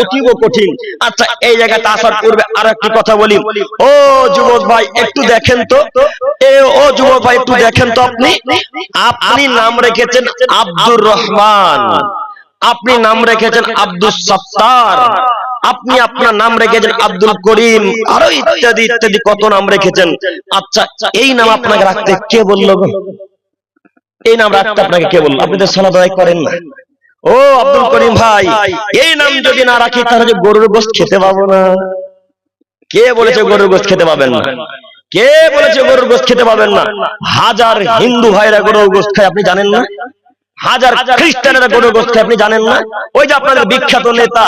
অতীব কঠিন। আচ্ছা এই জায়গাটা আসার পূর্বে আর একটি কথা বলি। ও যুবক ভাই একটু দেখেন তো। এ ও যুবক ভাই একটু দেখেন তো আপনি। আপনি নাম রেখেছেন আব্দুর রহমান। আপনি নাম রেখেছেন আব্দুল সত্তার। আপনি আপনার নাম রেখেছেন আব্দুল করিম। আরও ইত্যাদি ইত্যাদি কত নাম রেখেছেন। আচ্ছা এই নাম আপনাকে রাখতে কে বলল গো? এই নাম রাখতে আপনাকে কে বলল? আপনি তো সালাদ আদায় করেন না। ও আব্দুল করিম ভাই এই নাম যদি না রাখি তাহলে গরুর গোস্ত খেতে পাবো না। কে বলেছে গরুর গোস্ত খেতে পাবেন না? কে বলেছে গরুর গোস্ত খেতে পাবেন না? হাজার হিন্দু ভাইরা গরুর গোস্ত খায় আপনি জানেন না? হাজার খ্রিস্টানেরা গরুর গোস্ত খায় আপনি জানেন না? ওই যে আপনাদের বিখ্যাত নেতা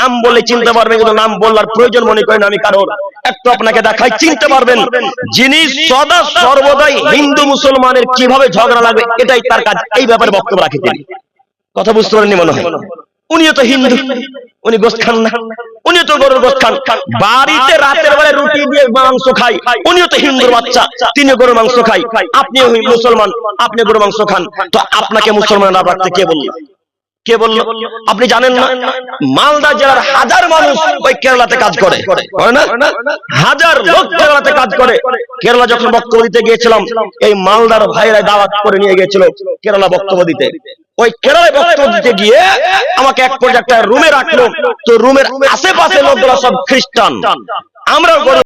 নাম বলে চিনতে পারবেন কিন্তু নাম বলার প্রয়োজন মনে করেন আমি কারণ একটু আপনাকে দেখাই চিনতে পারবেন যিনি সদা সর্বদাই হিন্দু মুসলমানের কীভাবে ঝগড়া লাগবে এটাই তার কাজ। এই ব্যাপারে বক্তব্য রাখে তিনি। কথা বুঝতে পারেননি মনে হয়। উনিও তো হিন্দু। উনি গোস্ত খান না। উনিও তো গরুর গোস্ত খান। বাড়িতে রাতের বেলায় রুটি দিয়ে মাংস খাই উনিও তো হিন্দুর বাচ্চা। তিনি গরুর মাংস খাই আপনিও মুসলমান। আপনি গরুর মাংস খান। তো আপনাকে মুসলমান না রাখতে কে বলল? কে বলল? আপনি জানেন না? মালদা জেলার হাজার মানুষ ওই কেরালাতে কাজ করে। না? হাজার লোক কেরালাতে কাজ করে। কেরালা যখন বক্তব্য দিতে গিয়েছিলাম, এই মালদার ভাইরা দাওয়াত করে নিয়ে গেছিল কেরালা বক্তব্য দিতে। ওই কেরালায় বক্তব্য দিতে গিয়ে আমাকে এক পর্যায়ে একটা রুমে রাখল। তো রুমের আশেপাশে লোকগুলো সব খ্রিস্টান। আমরাও গরু